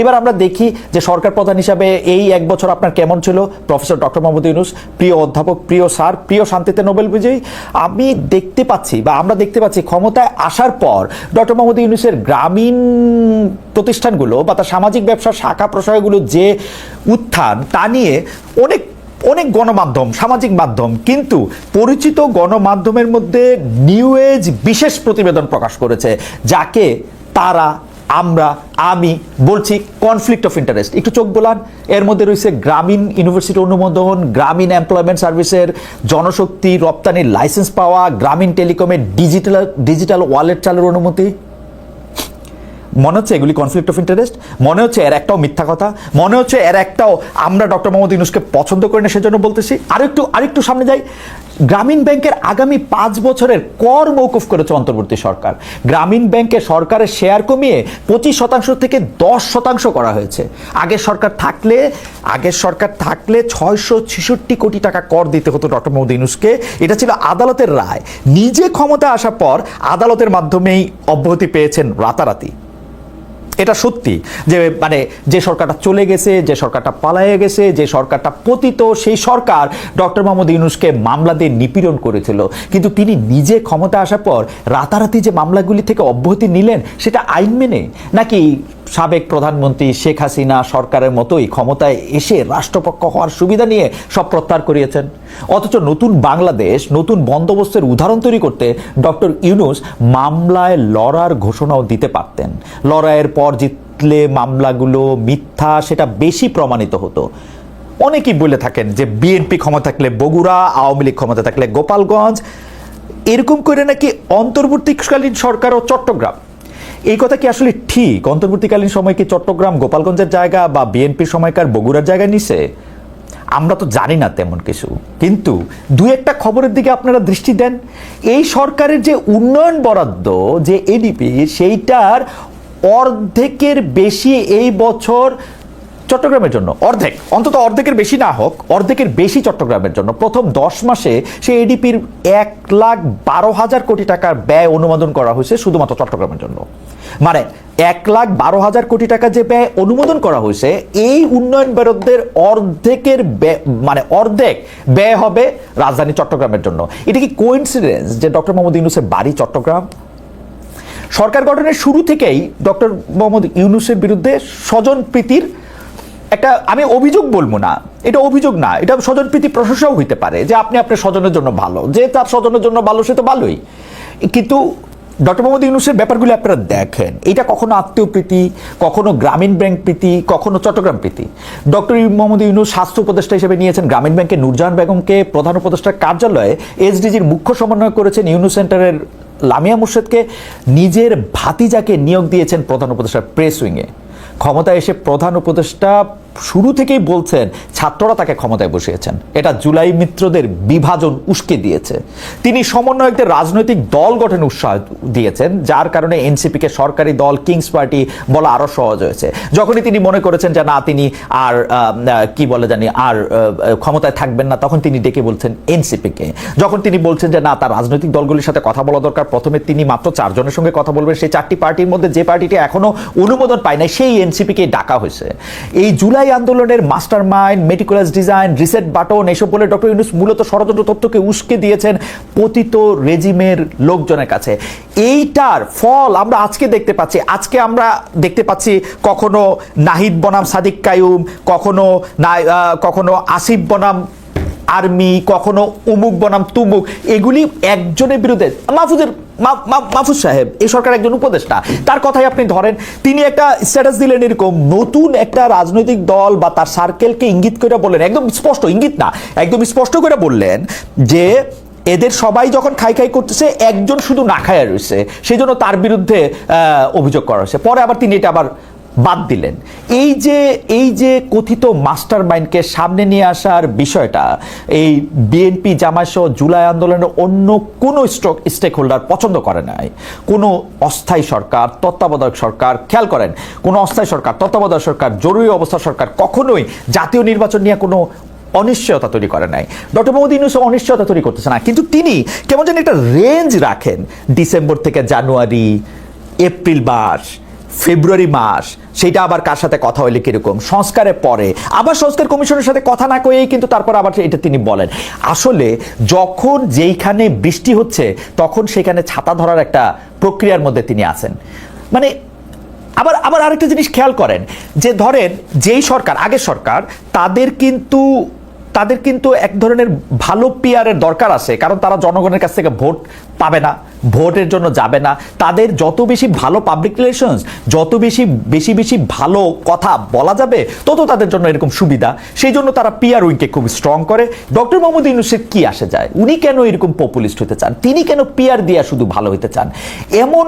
এবার আমরা দেখি যে সরকার প্রধান হিসাবে এই এক বছর আপনার কেমন ছিল? প্রফেসর ডক্টর মোহাম্মদ ইউনুস, প্রিয় অধ্যাপক, প্রিয় স্যার, প্রিয় শান্তিতে নোবেল বিজয়ী। আমি দেখতে পাচ্ছি বা আমরা দেখতে পাচ্ছি ক্ষমতায় আসার পর ডক্টর মোহাম্মদ ইউনুসের গ্রামীণ প্রতিষ্ঠানগুলো বা তার সামাজিক ব্যবসার শাখা প্রশাখাগুলো যে উত্থান, তা নিয়ে অনেক অনেক গণমাধ্যম, সামাজিক মাধ্যম, কিন্তু পরিচিত গণমাধ্যমের মধ্যে নিউ এজ বিশেষ প্রতিবেদন প্রকাশ করেছে, যাকে তারা আমরা, আমি বলছি কনফ্লিক্ট অফ ইন্টারেস্ট একটু চোখ বলান, এর মধ্যে রয়েছে গ্রামীণ ইউনিভার্সিটি অনুমোদন, গ্রামীণ এমপ্লয়মেন্ট সার্ভিসের জনশক্তি রপ্তানির লাইসেন্স পাওয়া, গ্রামীণ টেলিকমের ডিজিটাল ডিজিটাল ওয়ালেট চালুর অনুমতি। মনে হচ্ছে এগুলি কনফ্লিক্ট অফ ইন্টারেস্ট মনে হচ্ছে এর একটাও মিথ্যা কথা? মনে হচ্ছে এর একটাও আমরা ডক্টর মোহাম্মদ ইউনুসকে পছন্দ করি না, সেজন্য বলতেছি। আরেকটু আরেকটু সামনে যাই। গ্রামীণ ব্যাংকের আগামী পাঁচ বছরের কর মৌকুফ করেছে অন্তর্বর্তী সরকার। গ্রামীণ ব্যাংকে সরকারের শেয়ার কমিয়ে পঁচিশ শতাংশ থেকে দশ শতাংশ করা হয়েছে। আগের সরকার থাকলে, আগের সরকার থাকলে ছয়শো ছেষট্টি কোটি টাকা কর দিতে হতো ডক্টর মোহাম্মদ ইউনুসকে। এটা ছিল আদালতের রায়। নিজে ক্ষমতা আসার পর আদালতের মাধ্যমেই অব্যাহতি পেয়েছেন রাতারাতি। এটা সত্যি যে মানে যে সরকারটা চলে গেছে, যে সরকারটা পালায়ে গেছে, যে সরকারটা পতিত, সেই সরকার ডক্টর মোহাম্মদ ইউনুসকে মামলা দিয়ে নিপীড়ন করেছিল। কিন্তু তিনি নিজে ক্ষমতা আসার পর রাতারাতি যে মামলাগুলি থেকে অব্যাহতি নিলেন, সেটা আইন মেনে? নাকি সাবেক প্রধানমন্ত্রী শেখ হাসিনা সরকারের মতোই ক্ষমতায় এসে রাষ্ট্রপক্ষ হওয়ার সুবিধা নিয়ে সব প্রত্যাহার করিয়েছেন। অথচ নতুন বাংলাদেশ, নতুন বন্দোবস্তের উদাহরণ তৈরি করতে ডক্টর ইউনুস মামলায় লড়ার ঘোষণাও দিতে পারতেন। লড়াইয়ের পর জিতলে মামলাগুলো মিথ্যা, সেটা বেশি প্রমাণিত হতো। অনেকেই বলে থাকেন যে বিএনপি ক্ষমতা থাকলে বগুড়া, আওয়ামী লীগ ক্ষমতা থাকলে গোপালগঞ্জ। এরকম করে নাকি অন্তর্বর্তীকালীন সরকার ও চট্টগ্রাম এই কথা কি আসলে ঠিক? অন্তর্বর্তীকালীন সময় কি চট্টগ্রাম, গোপালগঞ্জের জায়গা বা বিএনপির সময়কার বগুড়ার জায়গা নিছে? আমরা তো জানি না তেমন কিছু। কিন্তু দু একটা খবরের দিকে আপনারা দৃষ্টি দেন। এই সরকারের যে উন্নয়ন বরাদ্দ যে এডিপি, সেইটার অর্ধেকের বেশি এই বছর চট্টগ্রামের জন্য। অর্ধেক। অন্তত অর্ধেকের বেশি না হোক, অর্ধেকের বেশি চট্টগ্রামের জন্য। প্রথম দশ মাসে সেই এডিপির এক লাখ বারো হাজার কোটি টাকার ব্যয় অনুমোদন করা হয়েছে শুধুমাত্র চট্টগ্রামের জন্য। মানে এক লাখ বারো হাজার কোটি টাকা যে ব্যয় অনুমোদন করা হয়েছে, এই উন্নয়ন বরাদ্দের অর্ধেকের মানে অর্ধেক ব্যয় হবে রাজধানী চট্টগ্রামের জন্য। এটা কি কোইন্সিডেন্স যে ডক্টর মোহাম্মদ ইউনুসের বাড়ি চট্টগ্রাম? সরকার গঠনের শুরু থেকেই ডক্টর মোহাম্মদ ইউনুসের বিরুদ্ধে স্বজন প্রীতির একটা, আমি অভিযোগ বলব না, এটা অভিযোগ না, এটা স্বজনপ্রীতি প্রশংসাও হইতে পারে যে আপনি আপনার স্বজনের জন্য ভালো, যে তার স্বজনের জন্য ভালো সে তো ভালোই। কিন্তু ডক্টর মোহাম্মদ ইউনুসের ব্যাপারগুলো আপনারা দেখেন, এটা কখনো আত্মীয় প্রীতি, কখনো গ্রামীণ ব্যাংক প্রীতি, কখনো চট্টগ্রাম প্রীতি। ডক্টর মোহাম্মদ ইউনুস স্বাস্থ্য উপদেষ্টা হিসেবে নিয়েছেন গ্রামীণ ব্যাংকের নূরজাহান বেগমকে, প্রধান উপদেষ্টার কার্যালয়ে এসডিজির মুখ্য সমন্বয় করেছেন ইউনুস সেন্টারের লামিয়া মুর্শেদকে, নিজের ভাতিজাকে নিয়োগ দিয়েছেন প্রধান উপদেষ্টার প্রেস উইংয়ে। ক্ষমতায় এসে প্রধান উপদেষ্টা শুরু থেকেই বলছেন ছাত্ররা তাকে ক্ষমতায় বসিয়েছেন। এটা জুলাই মিত্রদের বিভাজন উস্কে দিয়েছে। তিনি সমন্বয়কদের রাজনৈতিক দল গঠনে উৎসাহ দিয়েছেন, যার কারণে এনসিপিকে সরকারি দল কিংস পার্টি বলা আরও সহজ হয়েছে। যখনই তিনি মনে করেছেন যে না, তিনি আর কি বলে জানি, আর ক্ষমতায় থাকবেন না, তখন তিনি ডেকে বলছেন এনসিপিকে। যখন তিনি বলছেন যে না, তার রাজনৈতিক দলগুলির সাথে কথা বলা দরকার, প্রথমে তিনি মাত্র চারজনের সঙ্গে কথা বলবেন। সেই চারটি পার্টির মধ্যে যে পার্টিটি এখনও অনুমোদন পায় না সেই এনসিপিকে ডাকা হয়েছে। এই জুলাই আন্দোলনের master mind meticulous design, reset button, এসব বলে ডক্টর ইউনুস মূলত ষড়যন্ত্র তথ্যকে উস্কে দিয়েছেন পতিত রেজিমের লোকজনের কাছে। এইটার ফল আমরা আজকে দেখতে পাচ্ছি। আজকে আমরা দেখতে পাচ্ছি কখনো নাহিদ বনাম, সাদিক কায়ুম, কখনো কখনো আসিফ বনাম আর্মি, কখনো উমুক বনাম, তুমুক। এগুলি একজনের বিরুদ্ধে। মাহফুজের মাহফুজ সাহেব, এই সরকার একজন উপদেষ্টা। তার কথাই আপনি ধরেন, তিনি একটা স্ট্যাটাস দিলেন এরকম, নতুন একটা রাজনৈতিক দল বা তার সার্কেলকে ইঙ্গিত করে বললেন, একদম স্পষ্ট, ইঙ্গিত না, একদম স্পষ্ট করে বললেন যে, এদের সবাই যখন খাই খাই করতেছে, একজন শুধু না খাইয়া রয়েছে সেই জন্য তার বিরুদ্ধে অভিযোগ করা হয়েছে। পরে আবার তিনি এটা আবার বাদ দিলেন। এই যে এই যে কথিত মাস্টার মাইন্ডকে সামনে নিয়ে আসার বিষয়টা, এই বিএনপি জামায়াত জুলাই আন্দোলনের অন্য কোনো স্টক স্টেক হোল্ডার পছন্দ করে নাই। কোনো অস্থায়ী সরকার, তত্ত্বাবধায়ক সরকার, খেয়াল করেন, কোনো অস্থায়ী সরকার, তত্ত্বাবধায়ক সরকার, জরুরি অবস্থা সরকার কখনোই জাতীয় নির্বাচন নিয়ে কোনো অনিশ্চয়তা তৈরি করে নাই। ডক্টর মোহাম্মদ ইউনুস অনিশ্চয়তা তৈরি করতেছে না, কিন্তু তিনি কেমন যেন একটা রেঞ্জ রাখেন, ডিসেম্বর থেকে জানুয়ারি, এপ্রিল মাস ফেব্রুয়ারি মাস, সেটা আবার কার সাথে কথা হইলে কীরকম? সংস্কারে পরে। আবার সংস্কার কমিশনের সাথে কথা না কয়েই কিন্তু তারপর আবার এটা তিনি বলেন। আসলে যখন যেইখানে বৃষ্টি হচ্ছে, তখন সেখানে ছাতা ধরার একটা প্রক্রিয়ার মধ্যে তিনি আছেন। মানে আবার আবার আরেকটা জিনিস খেয়াল করেন, যে ধরেন, যেই সরকার, আগের সরকার, তাদের কিন্তু তাদের কিন্তু এক ধরনের ভালো পিয়ারের দরকার আছে, কারণ তারা জনগণের কাছ থেকে ভোট পাবে না, ভোটের জন্য যাবে না। তাদের যত বেশি ভালো পাবলিক রিলেশনস যত বেশি বেশি বেশি ভালো কথা বলা যাবে, তত তাদের জন্য এরকম সুবিধা। সেই জন্য তারা পিয়ার উইংকে খুব স্ট্রং করে। ডক্টর মোহাম্মদ ইউনুসের কি আসে যায়? উনি কেন এরকম পপুলিস্ট হতে চান? তিনি কেন পিয়ার দিয়া শুধু ভালো হতে চান? এমন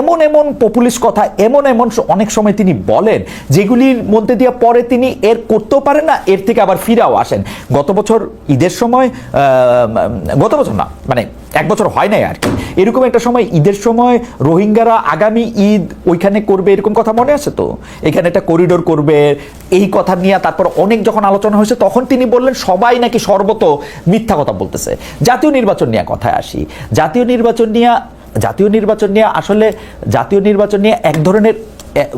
এমন এমন পপুলিস্ট কথা, এমন এমন অনেক সময় তিনি বলেন, যেগুলির মধ্যে দিয়ে পরে তিনি এর করতেও পারেন না, এর থেকে আবার ফিরাও আসেন। গত বছর ঈদের সময় গত বছর না মানে এক বছর হয় নাই আর কি। এরকম একটা সময়, ঈদের সময় রোহিঙ্গারা আগামী ঈদ ওইখানে করবে এরকম কথা মনে আছে তো? এখানে একটা করিডোর করবে, এই কথা নিয়ে তারপর অনেক যখন আলোচনা হয়েছে, তখন তিনি বললেন, সবাই নাকি সর্বত মিথ্যা কথা বলতেছে। জাতীয় নির্বাচন নিয়ে কথায় আসি। জাতীয় নির্বাচন নিয়ে, জাতীয় নির্বাচন নিয়ে আসলে, জাতীয় নির্বাচন নিয়ে এক ধরনের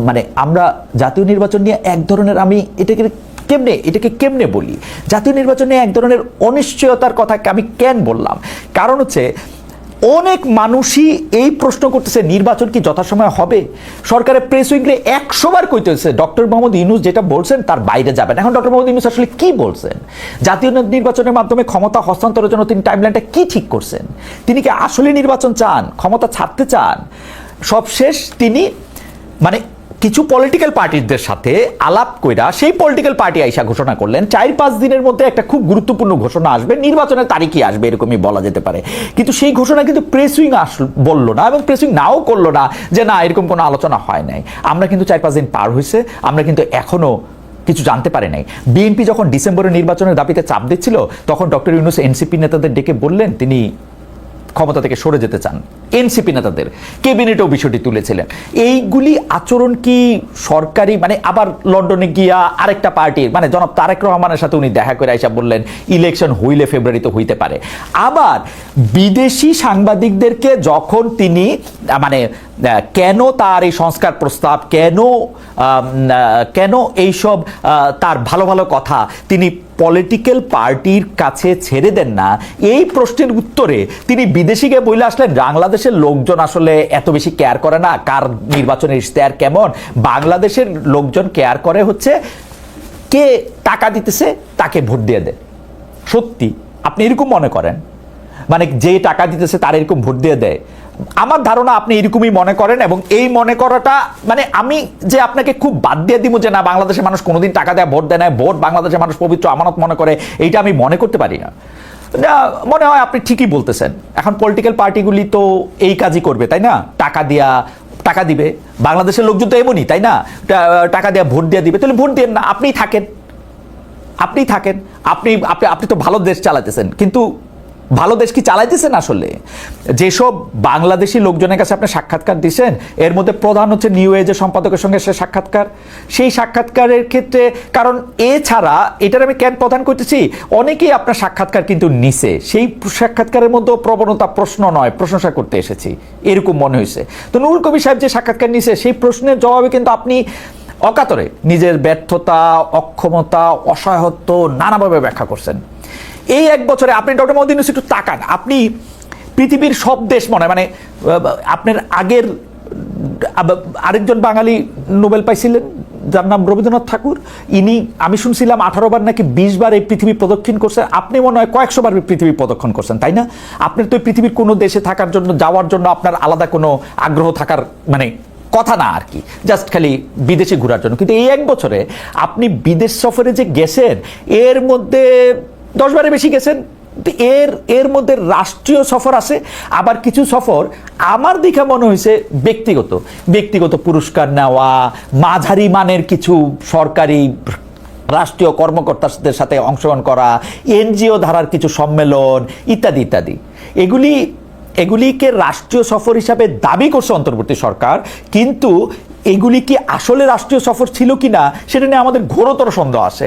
মানে আমরা জাতীয় নির্বাচন নিয়ে এক ধরনের আমি এটাকে কেমনে? এটাকে কেমনে বলি? জাতীয় নির্বাচনে এক ধরনের অনিশ্চয়তার কথা আমি কেন বললাম? কারণ হচ্ছে, অনেক মানুষই এই প্রশ্ন করতেছে, নির্বাচন কি যথাসময়ে হবে? সরকারের প্রেস উইংলে একশো বার কইতেছে, ডক্টর মোহাম্মদ ইউনুস যেটা বলছেন তার বাইরে যাবেন। এখন ডক্টর মোহাম্মদ ইউনুস আসলে কি বলছেন? জাতীয় নির্বাচনের মাধ্যমে ক্ষমতা হস্তান্তরের জন্য তিনি টাইমলাইনটা কি ঠিক করছেন? তিনি কি আসলে নির্বাচন চান? ক্ষমতা ছাড়তে চান? সবশেষ তিনি মানে কিছু পলিটিক্যাল পার্টিদের সাথে আলাপ কইরা সেই পলিটিক্যাল পার্টি আইসা ঘোষণা করলেন। চার পাঁচ দিনের মধ্যে একটা খুব গুরুত্বপূর্ণ ঘোষণা আসবে, নির্বাচনের তারিখই আসবে, এরকমই বলা যেতে পারে। কিন্তু সেই ঘোষণা কিন্তু প্রেস উইং আস বলল না এবং প্রেস উইং নাও করল না যে, না, এরকম কোনো আলোচনা হয় নাই। আমরা কিন্তু চার পাঁচ দিন পার হয়েছে আমরা কিন্তু এখনও কিছু জানতে পারে নাই। বিএনপি যখন ডিসেম্বরে নির্বাচনের দাবিতে চাপ দিচ্ছিল, তখন ডক্টর ইউনুস এনসিপি নেতাদের ডেকে বললেন, তিনি ক্ষমতা থেকে সরে যেতে চান এনসিপি নেতাদের। ক্যাবিনেটেও বিষয়টি তুলেছিলেন। এইগুলি আচরণ কি সরকারি? মানে আবার লন্ডনে গিয়া আরেকটা পার্টির মানে জনাব তারেক রহমানের সাথে উনি দেখা করে আইসা বললেন, ইলেকশন হইলে ফেব্রুয়ারিতে হইতে পারে। আবার বিদেশি সাংবাদিকদেরকে যখন তিনি মানে কেন তার এই সংস্কার প্রস্তাব, কেন কেন এইসব তার ভালো ভালো কথা তিনি পলিটিক্যাল পার্টির কাছে ছেড়ে দেন না। এই প্রশ্নের উত্তরে তিনি বিদেশিকে বইলে আসলেন, বাংলাদেশের লোকজন আসলে এত বেশি কেয়ার করে না। কার নির্বাচনের ইশতেহার কেমন? বাংলাদেশের লোকজন কেয়ার করে হচ্ছে কে টাকা দিতেছে, তাকে ভোট দিয়ে দেয়। সত্যি, আপনি এরকম মনে করেন? মানে যে টাকা দিতেছে, তার এরকম ভোট দিয়ে দেয়। আমার ধারণা আপনি এরকমই মনে করেন এবং এই মনে করাটা মানে আমি যে আপনাকে খুব বাদ দিয়ে দিব যে না, বাংলাদেশের মানুষ কোনোদিন টাকা দেয়, ভোট দেয় না, ভোট বাংলাদেশের মানুষ পবিত্র আমানত মনে করে, এইটা আমি মনে করতে পারি না। মনে হয় আপনি ঠিকই বলতেছেন। এখন পলিটিক্যাল পার্টিগুলি তো এই কাজই করবে, তাই না? টাকা দিয়া, টাকা দিবে। বাংলাদেশের লোকজন তো এমনই, তাই না? টাকা দেওয়া ভোট দিয়ে দিবে। তাহলে ভোট দিয়ে না, আপনিই থাকেন। আপনি থাকেন। আপনি আপনি আপনি তো ভালো দেশ চালাতেছেন। কিন্তু ভালো দেশ কি চালাইতেছেন আসলে? যেসব বাংলাদেশি লোকজনের কাছে আপনি সাক্ষাৎকার দিচ্ছেন এর মধ্যে প্রধান হচ্ছে নিউ এজের সম্পাদকের সঙ্গে সে সাক্ষাৎকার। সেই সাক্ষাৎকারের ক্ষেত্রে, কারণ এছাড়া এটার আমি কেন প্রধান করতেছি, অনেকেই আপনার সাক্ষাৎকার কিন্তু নিছে। সেই সাক্ষাৎকারের মধ্যে প্রবণতা প্রশ্ন নয়, প্রশংসা করতে এসেছি। এরকম মনে হয়েছে। তো নুরুল কবির সাহেব যে সাক্ষাৎকার নিছে, সেই প্রশ্নের জবাবে কিন্তু আপনি অকাতরে নিজের ব্যর্থতা, অক্ষমতা, অসহায়ত্ব নানাভাবে ব্যাখ্যা করছেন। এই এক বছরে আপনি ডক্টর ইউনুস একটু তাকান। আপনি পৃথিবীর সব দেশ মনে মানে আপনার আগের আরেকজন বাঙালি নোবেল পাইছিলেন, যার নাম রবীন্দ্রনাথ ঠাকুর। ইনি, আমি শুনছিলাম আঠারো বার নাকি বিশ বার এই পৃথিবী প্রদক্ষিণ করছেন আপনি মনে হয় কয়েকশো বার পৃথিবী প্রদক্ষিণ করছেন, তাই না? আপনার তো পৃথিবীর কোনো দেশে থাকার জন্য, যাওয়ার জন্য আপনার আলাদা কোনো আগ্রহ থাকার মানে কথা না আর কি। জাস্ট খালি বিদেশে ঘোরার জন্য। কিন্তু এই এক বছরে আপনি বিদেশ সফরে যে গেছেন, এর মধ্যে দশ বারে বেশি গেছেন। এর এর মধ্যে রাষ্ট্রীয় সফর আছে, আবার কিছু সফর আমার দিকে মনে হয়েছে ব্যক্তিগত। ব্যক্তিগত পুরস্কার নেওয়া, মাঝারি মানের কিছু সরকারি রাষ্ট্রীয় কর্মকর্তাদের সাথে অংশগ্রহণ করা, এনজিও ধারার কিছু সম্মেলন, ইত্যাদি ইত্যাদি। এগুলি, এগুলিকে রাষ্ট্রীয় সফর হিসাবে দাবি করছে অন্তর্বর্তী সরকার, কিন্তু এগুলি কি আসলে রাষ্ট্রীয় সফর ছিল কিনা, সেটা নিয়ে আমাদের ঘোরতর সন্দেহ আছে।